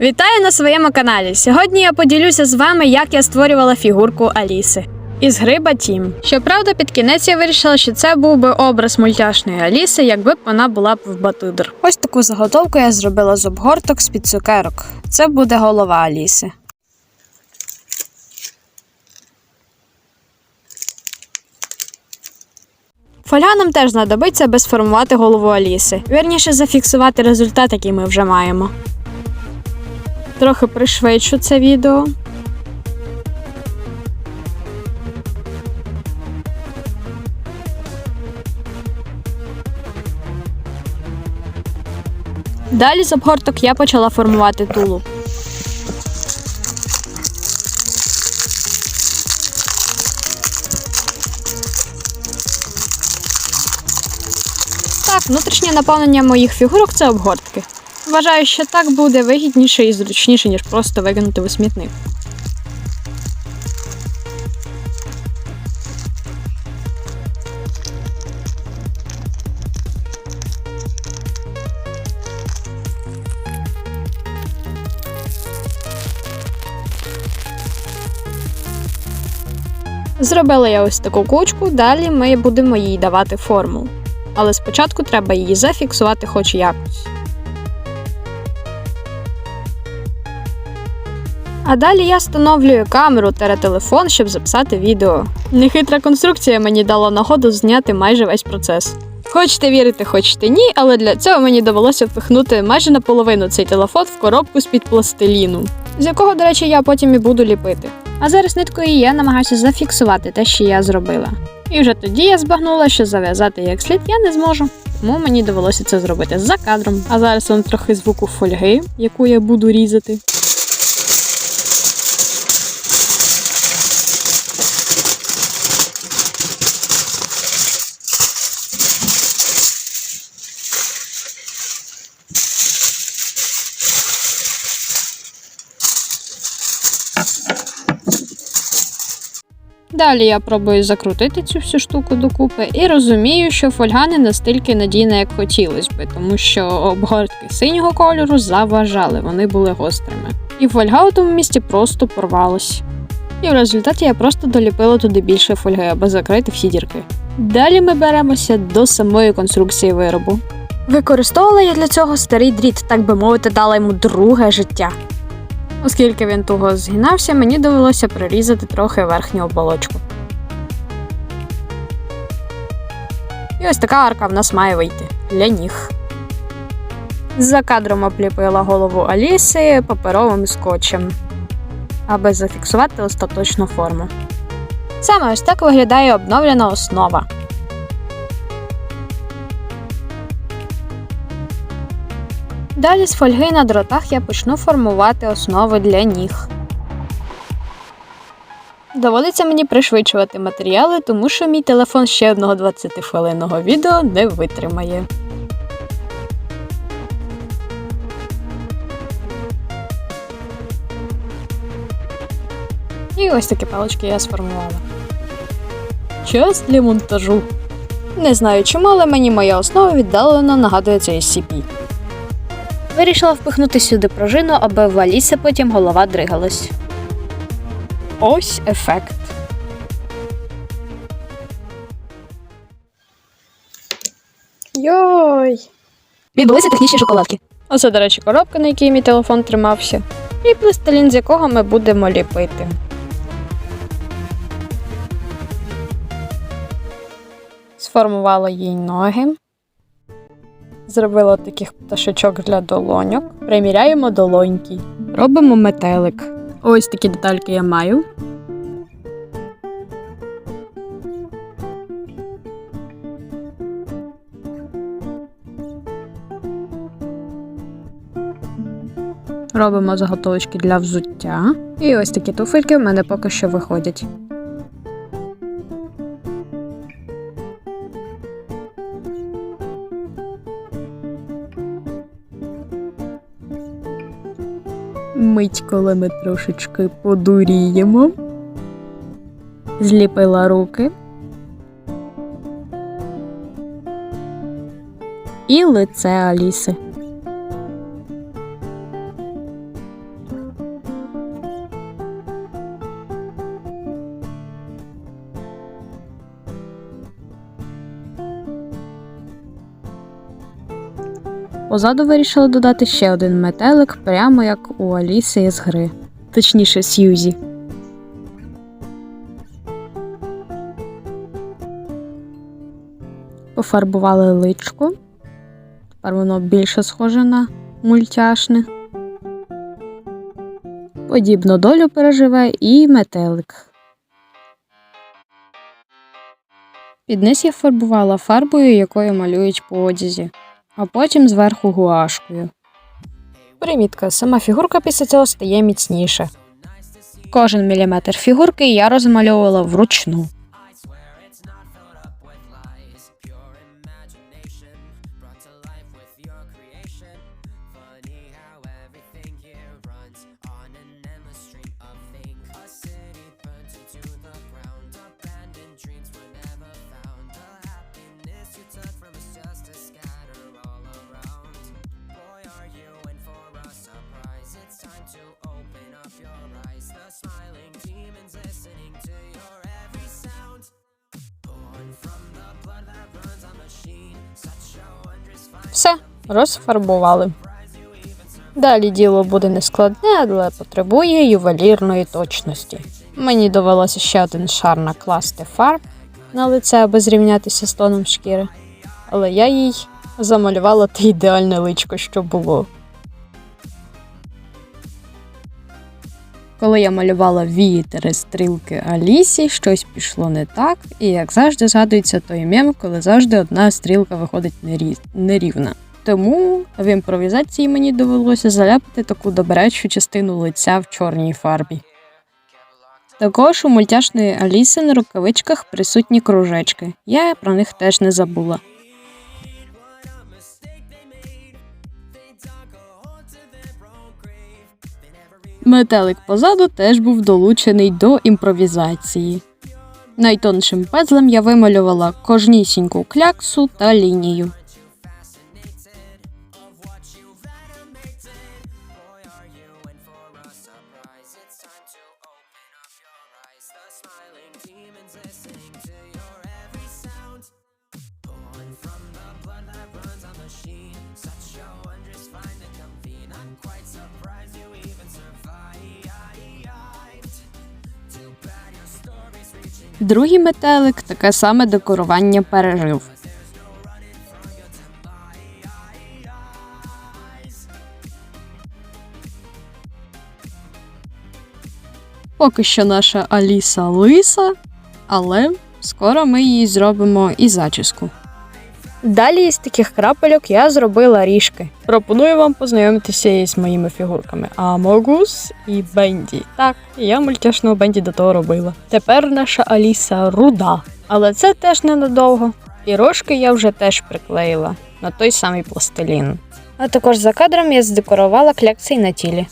Вітаю на своєму каналі. Сьогодні я поділюся з вами, як я створювала фігурку Аліси із гри Батім. Щоправда, під кінець я вирішила, що це був би образ мультяшної Аліси, якби б вона була б в Батудр. Ось таку заготовку я зробила з обгорток з під цукерок. Це буде голова Аліси. Фольга нам теж знадобиться, аби сформувати голову Аліси. Вірніше зафіксувати результат, який ми вже маємо. Трохи пришвидшу це відео. Далі з обгорток я почала формувати тулуб. Так, внутрішнє наповнення моїх фігурок це обгортки. Вважаю, що так буде вигідніше і зручніше, ніж просто викинути у смітник. Зробила я ось таку кучку, далі ми будемо їй давати форму. Але спочатку треба її зафіксувати хоч якось. А далі я встановлюю камеру та телефон, щоб записати відео. Нехитра конструкція мені дала нагоду зняти майже весь процес. Хочете вірити, хочете ні, але для цього мені довелося впихнути майже наполовину цей телефон в коробку з-під пластиліну, з якого, до речі, я потім і буду ліпити. А зараз ниткою я намагаюся зафіксувати те, що я зробила. І вже тоді я збагнула, що зав'язати як слід я не зможу. Тому мені довелося це зробити за кадром. А зараз вам трохи звуку фольги, яку я буду різати. Далі я пробую закрутити цю всю штуку докупи і розумію, що фольга не настільки надійна, як хотілося би, тому що обгортки синього кольору заважали, вони були гострими. І фольга у тому місці просто порвалась. І в результаті я просто доліпила туди більше фольги, аби закрити всі дірки. Далі ми беремося до самої конструкції виробу. Використовувала я для цього старий дріт, так би мовити, дала йому друге життя. Оскільки він туго згинався, мені довелося прирізати трохи верхню оболочку. І ось така арка в нас має вийти для ніг. За кадром обліпила голову Аліси паперовим скотчем, аби зафіксувати остаточну форму. Саме ось так виглядає обновлена основа. Далі з фольги на дротах я почну формувати основи для ніг. Доводиться мені пришвидшувати матеріали, тому що мій телефон ще одного 20-хвилинного відео не витримає. І ось такі палички я сформувала. Час для монтажу. Не знаю чому, але мені моя основа віддалено нагадує цей SCP. Вирішила впихнути сюди пружину, аби в Аліси потім голова дригалась. Ось ефект. Йой! Відбулися технічні шоколадки. Оце, до речі, коробка, на якій мій телефон тримався, і пластилін, з якого ми будемо ліпити. Сформувала їй ноги. Зробила таких пташечок для долоньок. Приміряємо долоньки. Робимо метелик. Ось такі детальки я маю. Робимо заготовочки для взуття. І ось такі туфельки в мене поки що виходять. Мить, коли ми трошечки подуріємо. Зліпила руки. І лице Аліси. Позаду вирішила додати ще один метелик, прямо як у Аліси із гри. Точніше, Сьюзі. Пофарбували личко. Тепер воно більше схоже на мультяшне. Подібну долю переживе і метелик. Під низ я фарбувала фарбою, якою малюють по одязі, а потім зверху гуашкою. Примітка, сама фігурка після цього стає міцніше. Кожен міліметр фігурки я розмальовувала вручну. Все, розфарбували. Далі діло буде нескладне, але потребує ювелірної точності. Мені довелося ще один шар накласти фарб на лице, аби зрівнятися з тоном шкіри, але я їй замалювала те ідеальне личко, що було. Коли я малювала вітери, стрілки Алісі, щось пішло не так, і як завжди згадується той мем, коли завжди одна стрілка виходить нерівна. Тому в імпровізації мені довелося заляпати таку добрячу частину лиця в чорній фарбі. Також у мультяшної Аліси на рукавичках присутні кружечки. Я про них теж не забула. Метелик позаду теж був долучений до імпровізації. Найтоншим пезлем я вималювала кожнісіньку кляксу та лінію. Другий метелик таке саме декорування пережив. Поки що наша Аліса лиса, але скоро ми їй зробимо і зачіску. Далі із таких крапельок я зробила ріжки. Пропоную вам познайомитися із моїми фігурками Амогус і Бенді. Так, я мультяшного Бенді до того робила. Тепер наша Аліса руда, але це теж ненадовго. І рожки я вже теж приклеїла на той самий пластилін. А також за кадром я здекорувала клякси на тілі.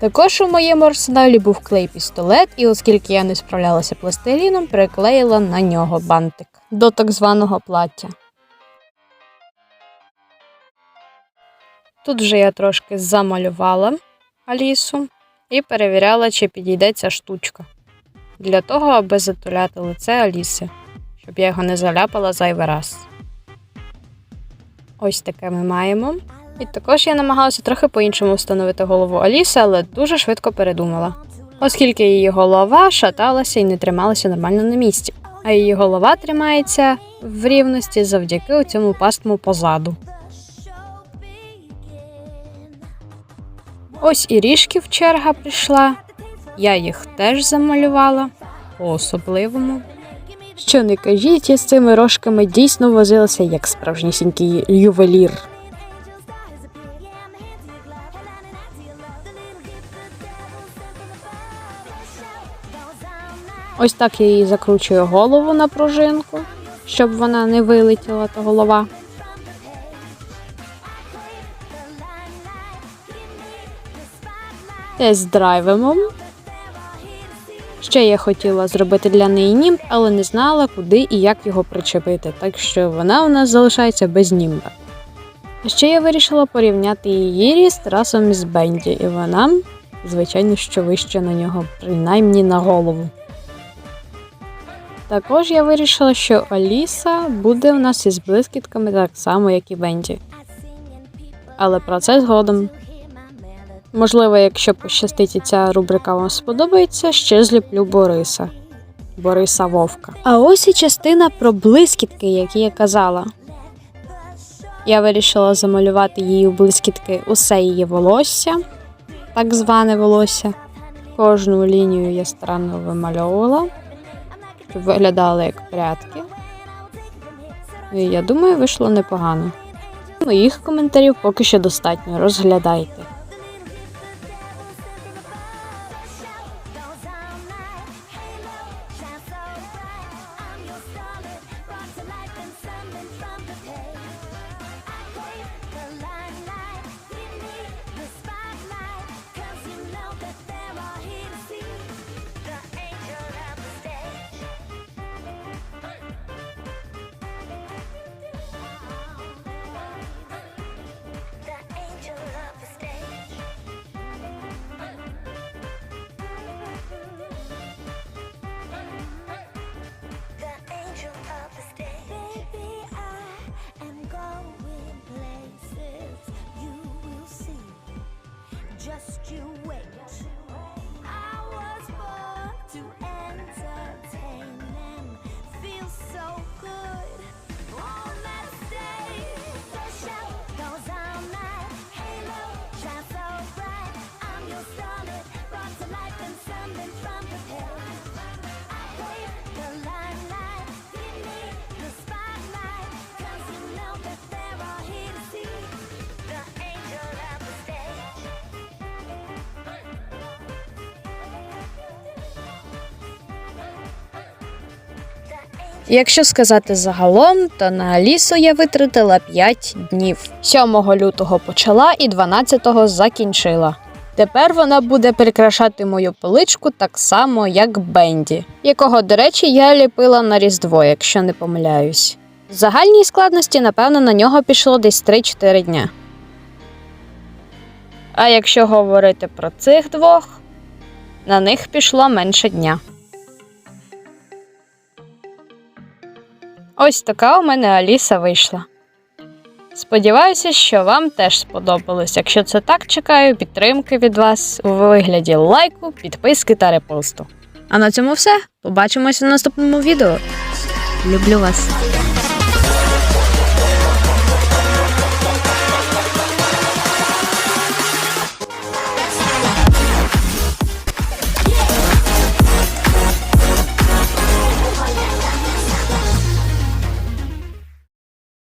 Також у моєму арсеналі був клей-пістолет, і оскільки я не справлялася пластиліном, приклеїла на нього бантик до так званого плаття. Тут вже я трошки замалювала Алісу і перевіряла, чи підійде ця штучка. Для того, аби затуляти лице Аліси, щоб я його не заляпала зайвий раз. Ось таке ми маємо. І також я намагалася трохи по-іншому встановити голову Аліси, але дуже швидко передумала, оскільки її голова шаталася і не трималася нормально на місці, а її голова тримається в рівності завдяки цьому пастму позаду. Ось і ріжків черга прийшла. Я їх теж замалювала по-особливому. Що не кажіть, я з цими рожками дійсно возилася як справжнісінький ювелір. Ось так я їй закручую голову на пружинку, щоб вона не вилетіла та голова. Тест-драйвимо. Ще я хотіла зробити для неї німб, але не знала, куди і як його причепити, так що вона у нас залишається без німба. Ще я вирішила порівняти її ріст разом із Бенді, і вона, звичайно, що вище на нього, принаймні на голову. Також я вирішила, що Аліса буде у нас із блискітками так само, як і Бенді. Але про це згодом. Можливо, якщо пощастить і ця рубрика вам сподобається, ще зліплю Бориса. Бориса Вовка. А ось і частина про блискітки, які я казала. Я вирішила замалювати її у блискітки усе її волосся, так зване волосся. Кожну лінію я старанно вимальовувала, щоб виглядали як прядки. І я думаю, вийшло непогано. Моїх коментарів поки що достатньо. Розглядайте. Just you wait. Якщо сказати загалом, то на Алісу я витратила 5 днів. 7 лютого почала і 12 закінчила. Тепер вона буде прикрашати мою поличку так само, як Бенді, якого, до речі, я ліпила на Різдво, якщо не помиляюсь. В загальній складності, напевно, на нього пішло десь 3-4 дня. А якщо говорити про цих двох, на них пішло менше дня. Ось така у мене Аліса вийшла. Сподіваюся, що вам теж сподобалось. Якщо це так, чекаю підтримки від вас у вигляді лайку, підписки та репосту. А на цьому все. Побачимося в наступному відео. Люблю вас!